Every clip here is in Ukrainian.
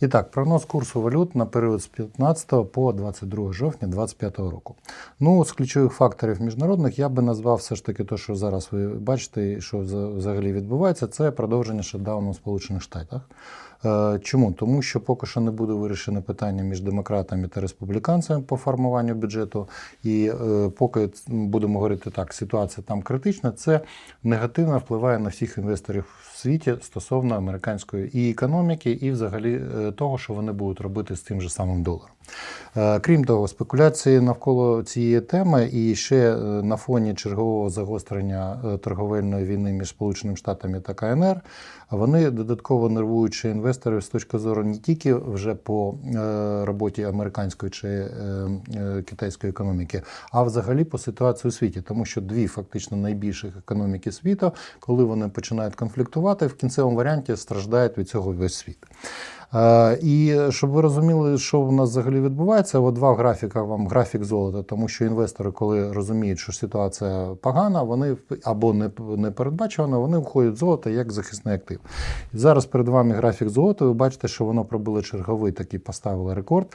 І так, прогноз курсу валют на період з 15 по 22 жовтня 2025 року. Ну, з ключових факторів міжнародних я би назвав все ж таки те, що зараз ви бачите, що за- взагалі відбувається, це продовження шатдауну в Сполучених Штатах. Е, Чому? Тому що поки що не буде вирішено питання між демократами та республіканцями по формуванню бюджету. І е, поки будемо говорити так, ситуація там критична, це негативно впливає на всіх інвесторів в світі стосовно американської і економіки, і взагалі е, того, що вони будуть робити з тим же самим доларом. Крім того, спекуляції навколо цієї теми і ще на фоні чергового загострення торговельної війни між Сполученими Штатами та КНР, вони додатково нервуючи інвесторів з точки зору не тільки вже по е, роботі американської чи е, е, китайської економіки, а взагалі по ситуації у світі, тому що дві фактично найбільших економіки світу, коли вони починають конфліктувати, в кінцевому варіанті страждають від цього весь світ. Е, І щоб ви розуміли, що в нас взагалі відбувається, от два графіка вам графік золота, тому що інвестори, коли розуміють, що ситуація погана, вони або не, не передбачувана, вони входять в золото як захисний актив. І зараз перед вами графік золота. Ви бачите, що воно пробило черговий такий, поставило рекорд.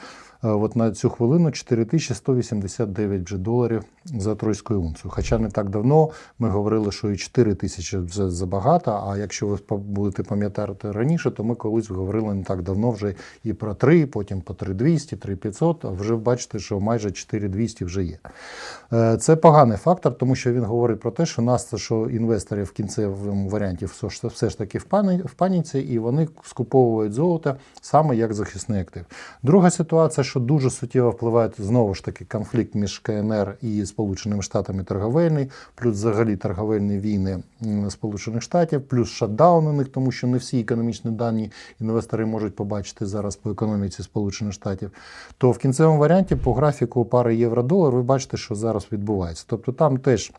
Е, От на цю хвилину 4189 вже доларів за тройську унцію. Хоча не так давно ми говорили, що і 4 тисячі вже забагато. А якщо ви будете пам'ятати раніше, то ми колись говорили не так давно вже і про 3, потім по 3200, 3500, а вже бачите, що майже 4200 вже є. Е, Це поганий фактор, тому що він говорить про те, що нас, що інвестори в кінцевому варіанті все ж, таки в, в паніці, і вони скуповують золото саме як захисний актив. Друга ситуація, що дуже суттєво впливає знову ж таки конфлікт між КНР і Сполученими Штатами торговельний, плюс взагалі торговельні війни Сполучених Штатів, плюс шатдаун у них, тому що не всі економічні дані інвестори можуть побачити зараз по економіці Сполучених Штатів. То в кінцевому варіанті по графіку пари євро-долар ви бачите, що зараз відбувається. Тобто там теж.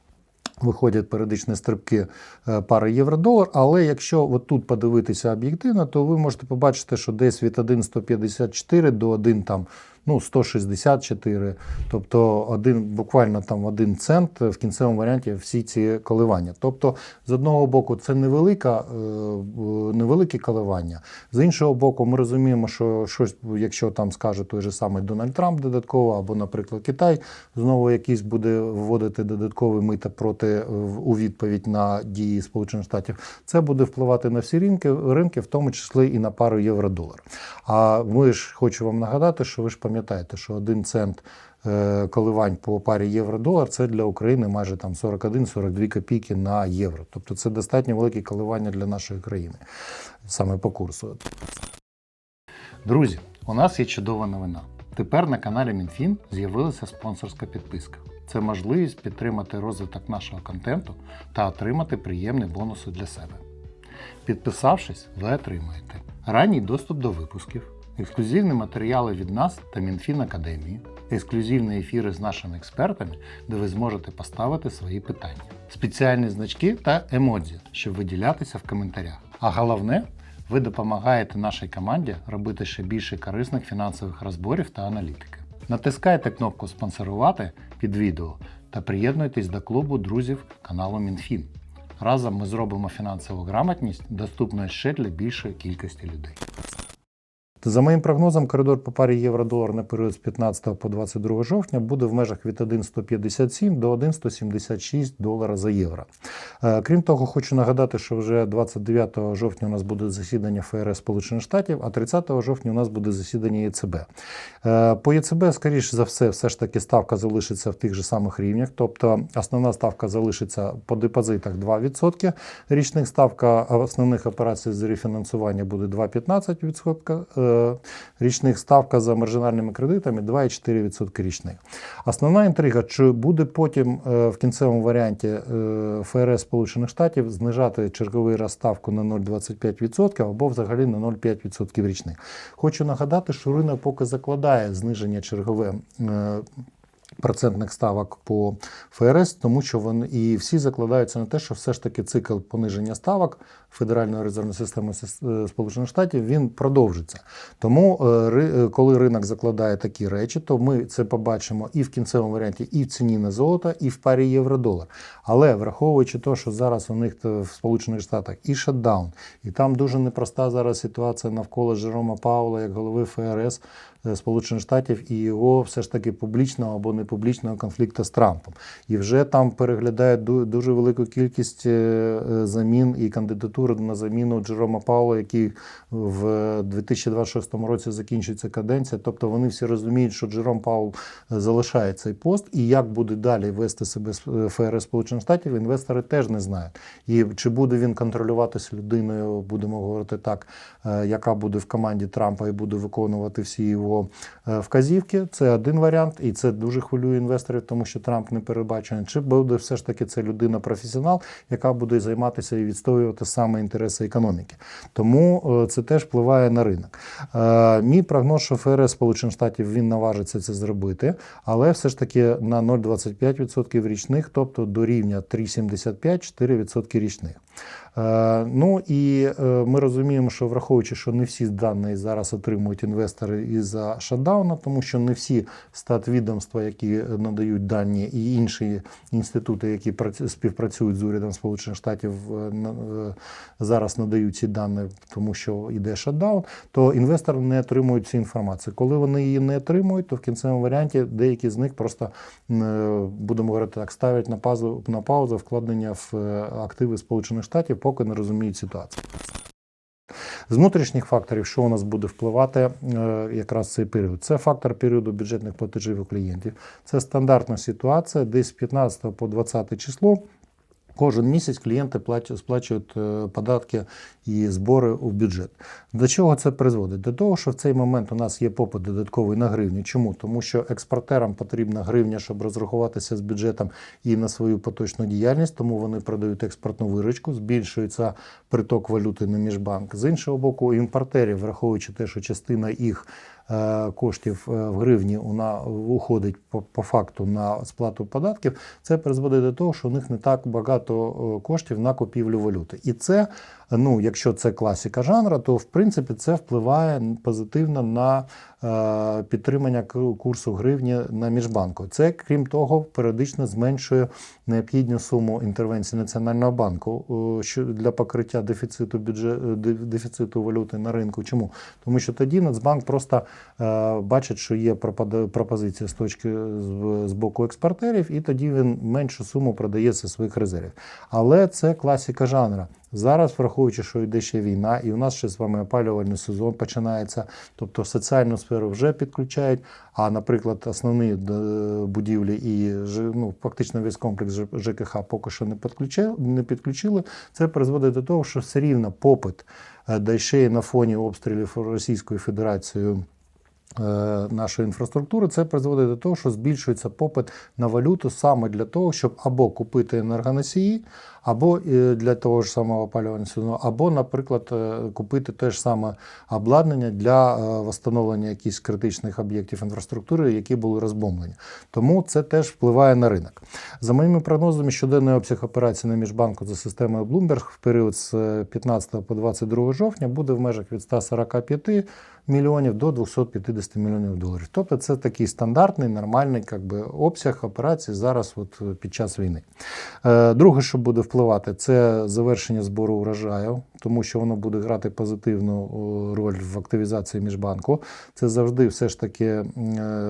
Виходять періодичні стрибки е, пари євро-долар, але якщо от тут подивитися об'єктивно, то ви можете побачити, що десь від 1,154 до 1 там, ну, 164, тобто один, буквально там один цент в кінцевому варіанті всі ці коливання. Тобто, з одного боку, це невелика, е, е, невеликі коливання. З іншого боку, ми розуміємо, що щось, якщо там скаже той же самий Дональд Трамп додатково, або, наприклад, Китай знову якийсь буде вводити додаткові мита проти е, у відповідь на дії Сполучених Штатів, це буде впливати на всі ринки, ринки, в тому числі і на пару євро-долар. А ми ж хочу вам нагадати, що ви ж пам'ятаєте, що один цент. е, Коливань по парі євро-долар це для України майже там 41-42 копійки на євро. Тобто це достатньо великі коливання для нашої країни саме по курсу. Друзі, у нас є чудова новина. Тепер на каналі МінФін з'явилася спонсорська підписка. Це можливість підтримати розвиток нашого контенту та отримати приємні бонуси для себе. Підписавшись, ви отримаєте ранній доступ до випусків, ексклюзивні матеріали від нас та Мінфін Академії, ексклюзивні ефіри з нашими експертами, де ви зможете поставити свої питання, спеціальні значки та емодзі, щоб виділятися в коментарях. А головне, ви допомагаєте нашій команді робити ще більше корисних фінансових розборів та аналітики. Натискайте кнопку Спонсорувати під відео та приєднуйтесь до клубу друзів каналу Мінфін. Разом ми зробимо фінансову грамотність доступною ще для більшої кількості людей. За моїм прогнозом, коридор по парі євро-долар на період з 15 по 22 жовтня буде в межах від 1,157 до 1,176 долара за євро. Е, Крім того, хочу нагадати, що вже 29 жовтня у нас буде засідання ФРС Сполучених Штатів, а 30 жовтня у нас буде засідання ЄЦБ. Е, По ЄЦБ, скоріш за все, все ж таки ставка залишиться в тих же самих рівнях, тобто основна ставка залишиться по депозитах 2%, річних ставка основних операцій з рефінансування буде 2,15%, е, річних ставка за маржинальними кредитами 2,4% річних. Основна інтрига, чи буде потім е, в кінцевому варіанті е, ФРС Сполучених Штатів знижати черговий раз ставку на 0,25% або взагалі на 0,5% річних. Хочу нагадати, що ринок поки закладає зниження чергове. е, процентних ставок по ФРС, тому що вони і всі закладаються на те, що все ж таки цикл пониження ставок Федеральної резервної системи е, Сполучених Штатів він продовжиться. Тому, е, е, коли ринок закладає такі речі, то ми це побачимо і в кінцевому варіанті, і в ціні на золото, і в парі євро-долар. Але враховуючи те, що зараз у них в Сполучених Штатах і шатдаун, і там дуже непроста зараз ситуація навколо Жерома Паула, як голови ФРС Сполучених Штатів і його все ж таки публічного або непублічного конфлікту з Трампом. І вже там переглядають дуже велику кількість замін і кандидатур на заміну Джерома Паула, який в 2026 році закінчується каденція. Тобто вони всі розуміють, що Джером Паул е, залишає цей пост, і як буде далі вести себе е, ФРС Сполучених Штатів, інвестори теж не знають. І чи буде він контролюватися людиною, будемо говорити так, е, яка буде в команді Трампа і буде виконувати всі його вказівки. Це один варіант, і це дуже хвилює інвесторів, тому що Трамп не передбачений. Чи буде все ж таки це людина-професіонал, яка буде займатися і відстоювати саме інтереси економіки. Тому е, це теж впливає на ринок. Е, Мій прогноз, що ФРС Сполучених Штатів він наважиться це зробити, але все ж таки на 0,25% річних, тобто до рівня 3,75-4% річних. Е, Ну і е, ми розуміємо, що враховуючи, що не всі дані зараз отримують інвестори із-за шатдауна, тому що не всі статвідомства, які надають дані, і інші інститути, які прац- співпрацюють з урядом Сполучених Штатів, е, е, зараз надають ці дані, тому що йде шатдаун, то інвестори не отримують цю інформацію. Коли вони її не отримують, то в кінцевому варіанті деякі з них просто е, будемо говорити так, ставлять на паузу на паузу вкладення в е, активи Сполучених Штатів, поки не розуміють ситуацію. З внутрішніх факторів, що у нас буде впливати е, якраз цей період, це фактор періоду бюджетних платежів у клієнтів. Це стандартна ситуація, десь з 15 по 20 число. Кожен місяць клієнти сплачують е, податки і збори у бюджет. До чого це призводить? До того, що в цей момент у нас є попит додатковий на гривню. Чому? Тому що експортерам потрібна гривня, щоб розрахуватися з бюджетом і на свою поточну діяльність, тому вони продають експортну виручку, збільшується приток валюти на міжбанк. З іншого боку, імпортерів, враховуючи те, що частина їх коштів е, в гривні вона уходить по, по факту на сплату податків, це призводить до того, що у них не так багато е, коштів на купівлю валюти. І це, ну, якщо це класика жанра, то в принципі це впливає позитивно на е, підтримання ку- курсу гривні на міжбанку. Це, крім того, періодично зменшує необхідну суму інтервенції Національного банку е, для покриття дефіциту бюджет, дефіциту валюти на ринку. Чому? Тому що тоді Нацбанк просто е, бачить, що є пропозиція з точки з, боку експортерів, і тоді він меншу суму продає зі своїх резервів. Але це класика жанра. Зараз, враховуючи, що йде ще війна, і у нас ще з вами опалювальний сезон починається, тобто соціальну сферу вже підключають. А, наприклад, основні е, будівлі і ну, фактично весь комплекс ЖКХ поки що не підключили, не підключили. Це призводить до того, що все рівно попит, е, ще й на фоні обстрілів Російською Федерацією е, нашої інфраструктури, це призводить до того, що збільшується попит на валюту саме для того, щоб або купити енергоносії, або е, для того ж самого опалювального сезону, або, наприклад, е, купити те ж саме обладнання для е, встановлення якихось критичних об'єктів інфраструктури, які були розбомблені. Тому це теж впливає на ринок. За моїми прогнозами, щоденний обсяг операцій на міжбанку за системою Bloomberg в період з е, 15 по 22 жовтня буде в межах від 145 мільйонів до 250 мільйонів доларів. Тобто це такий стандартний, нормальний би, обсяг операцій зараз от, під час війни. Друге, що буде впливати, це завершення збору урожаю, тому що воно буде грати позитивну роль в активізації міжбанку. Це завжди все ж таки, е,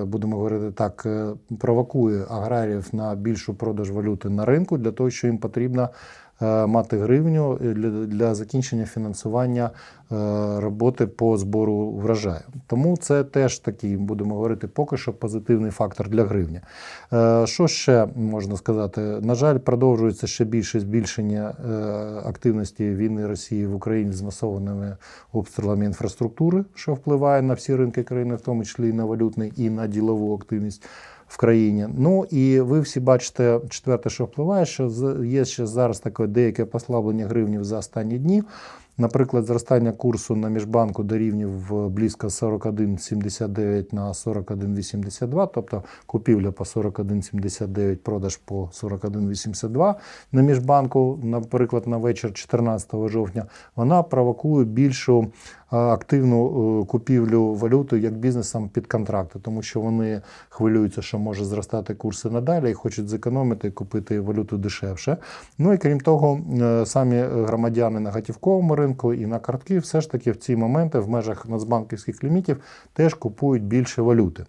будемо говорити так, е, провокує аграріїв на більшу продаж валюти на ринку для того, що їм потрібно е, мати гривню для, для закінчення фінансування е, роботи по збору врожаю. Тому це теж такий, будемо говорити, поки що позитивний фактор для гривні. Е, Що ще можна сказати? На жаль, продовжується ще більше збільшення е, активності війни Росії в Україні з масованими обстрілами інфраструктури, що впливає на всі ринки країни, в тому числі і на валютний, і на ділову активність. В країні. Ну і ви всі бачите, четверте, що впливає, що є ще зараз таке деяке послаблення гривнів за останні дні. Наприклад, зростання курсу на міжбанку дорівнює близько 41,79 на 41,82, тобто купівля по 41,79, продаж по 41,82 на міжбанку, наприклад, на вечір 14 жовтня, вона провокує більшу е, активну е, купівлю валюти як бізнесам під контракти, тому що вони хвилюються, що може зростати курси надалі і хочуть зекономити і купити валюту дешевше. Ну і крім того, е, самі громадяни на готівковому ринку і на картки все ж таки в ці моменти в межах нацбанківських лімітів теж купують більше валюти.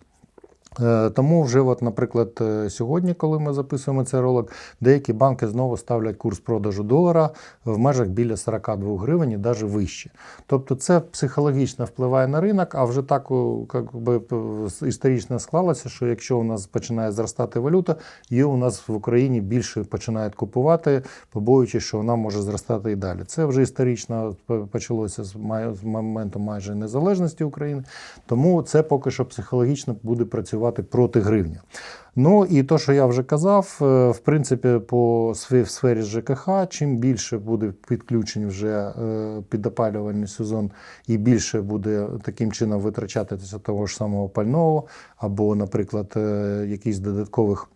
Е, Тому вже, от, наприклад, е, сьогодні, коли ми записуємо цей ролик, деякі банки знову ставлять курс продажу долара в межах біля 42 гривень і навіть вище. Тобто це психологічно впливає на ринок, а вже так як би, історично склалося, що якщо у нас починає зростати валюта, її у нас в Україні більше починають купувати, побоюючись, що вона може зростати і далі. Це вже історично почалося з моменту майже незалежності України. Тому це поки що психологічно буде працювати проти гривні. Ну і то, що я вже казав, е, в принципі, по в сфері ЖКХ, чим більше буде підключень вже е, під опалювальний сезон, і більше буде таким чином витрачатися того ж самого пального, або, наприклад, е, якісь додаткових.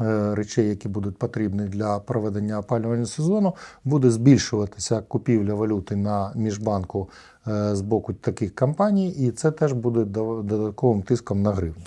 Е, Речей, які будуть потрібні для проведення опалювального сезону, буде збільшуватися купівля валюти на міжбанку е, з боку таких компаній, і це теж буде додатковим тиском на гривню.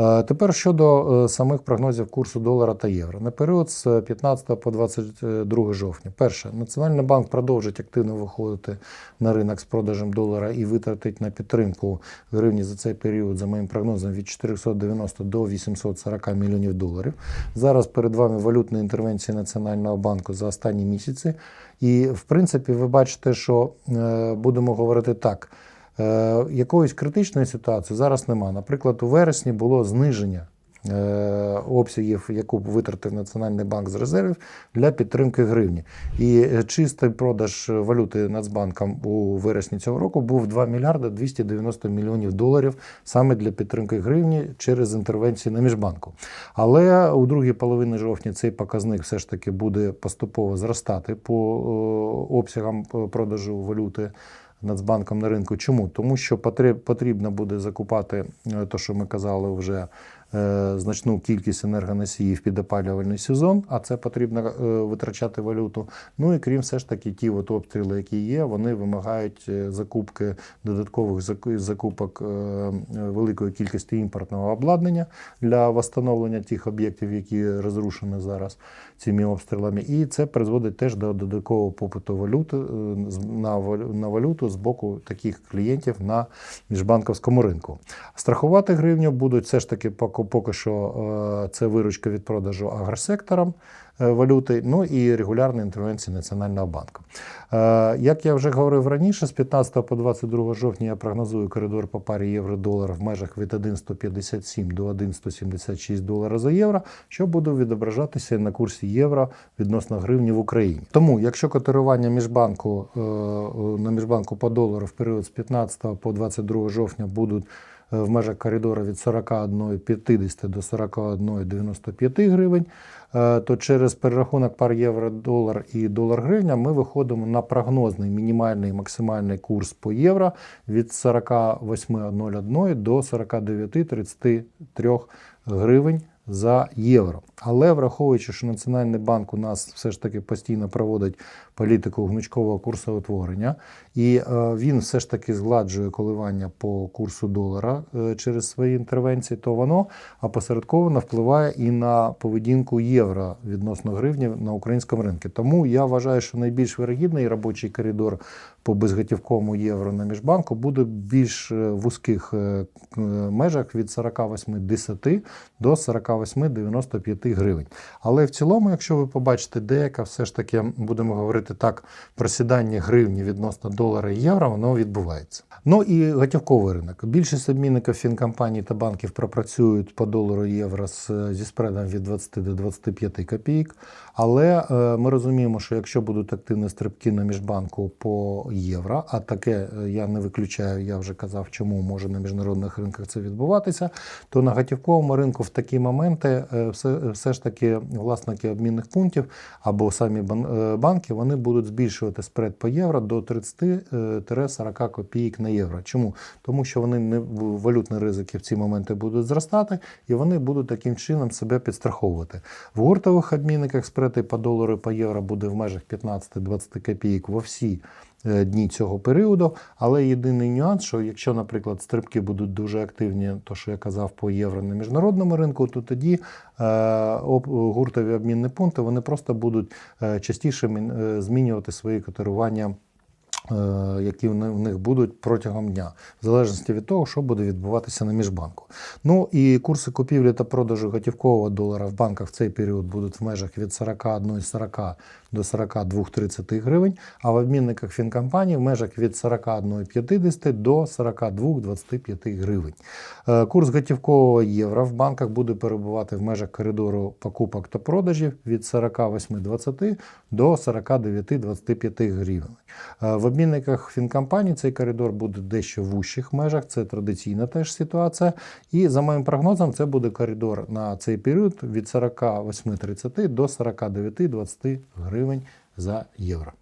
Е, Тепер щодо е, самих прогнозів курсу долара та євро. На період з 15 по 22 жовтня. Перше, Національний банк продовжить активно виходити на ринок з продажем долара і витратить на підтримку гривні за цей період, за моїм прогнозом, від 490 до 840 мільйонів доларів. Зараз перед вами валютні інтервенції Національного банку за останні місяці. І, в принципі, ви бачите, що е, будемо говорити так. Е, якоїсь критичної ситуації зараз нема. Наприклад, у вересні було зниження е, обсягів, яку витратив Національний банк з резервів для підтримки гривні. І е, чистий продаж валюти Нацбанком у вересні цього року був 2 мільярди 290 мільйонів доларів саме для підтримки гривні через інтервенції на міжбанку. Але у другій половині жовтня цей показник все ж таки буде поступово зростати по обсягам продажу валюти. Нацбанком на ринку. Чому? Тому що потрібно буде закупати те, що ми казали вже. Е, Значну кількість енергоносіїв під опалювальний сезон, а це потрібно е, витрачати валюту. Ну і крім все ж таки, ті от обстріли, які є, вони вимагають е, закупки додаткових закупок великої кількості імпортного обладнання для встановлення тих об'єктів, які розрушені зараз цими обстрілами. І це призводить теж до додаткового попиту валюти на валюту з боку таких клієнтів на міжбанковському ринку. Страхувати гривню будуть все ж таки поки, поки що е, це виручка від продажу агросекторам е, валюти, ну і регулярні інтервенції Національного банку. Е, Як я вже говорив раніше, з 15 по 22 жовтня я прогнозую коридор по парі євро-долар в межах від 1,157 до 1,176 долара за євро, що буде відображатися на курсі євро відносно гривні в Україні. Тому, якщо котирування міжбанку на міжбанку по долару в період з 15 по 22 жовтня будуть в межах коридору від 41,50 до 41,95 гривень, е, то через перерахунок пар євро-долар і долар-гривня ми виходимо на прогнозний мінімальний і максимальний курс по євро від 48,01 до 49,33 гривень за євро. Але враховуючи, що Національний банк у нас все ж таки постійно проводить політику гнучкового курсоутворення, і е, він все ж таки згладжує коливання по курсу долара е, через свої інтервенції, то воно опосередковано впливає і на поведінку євро відносно гривні на українському ринку. Тому я вважаю, що найбільш вирогідний робочий коридор по безготівковому євро на міжбанку буде більш е, вузьких межах від 48,10 до 48,95 гривень. Але в цілому, якщо ви побачите деяка, все ж таки будемо говорити так, просідання гривні відносно долара. Долара і євро воно відбувається. Ну і готівковий ринок. Більшість обмінників фінкомпаній та банків пропрацюють по долару і євро зі спредом від 20 до 25 копійок. Але е, ми розуміємо, що якщо будуть активні стрибки на міжбанку по євро, а таке е, я не виключаю, я вже казав, чому може на міжнародних ринках це відбуватися, то на готівковому ринку в такі моменти е, все, все ж таки власники обмінних пунктів або самі банки вони будуть збільшувати спред по євро до 30-40 копійок на євро. Чому? Тому що вони не валютні ризики в ці моменти будуть зростати, і вони будуть таким чином себе підстраховувати. В гуртових обмінниках спред і по долару і по євро буде в межах 15-20 копійок во всі е, дні цього періоду. Але єдиний нюанс, що якщо, наприклад, стрибки будуть дуже активні, то що я казав по євро на міжнародному ринку, то тоді е, гуртові обмінні пункти вони просто будуть е, частіше змінювати свої котирування. Е, Які в них будуть протягом дня, в залежності від того, що буде відбуватися на міжбанку. Ну і курси купівлі та продажу готівкового долара в банках в цей період будуть в межах від 41,40 до 42,30 гривень, а в обмінниках фінкомпаній в межах від 41,50 до 42,25 гривень. Е, Курс готівкового євро в банках буде перебувати в межах коридору покупок та продажів від 48,20 до 49,25 гривень. Е, В обмінниках фінкомпаній цей коридор буде дещо в ущих межах, це традиційна теж ситуація. І за моїм прогнозом, це буде коридор на цей період від 48,30 до 49,20 гривень за євро.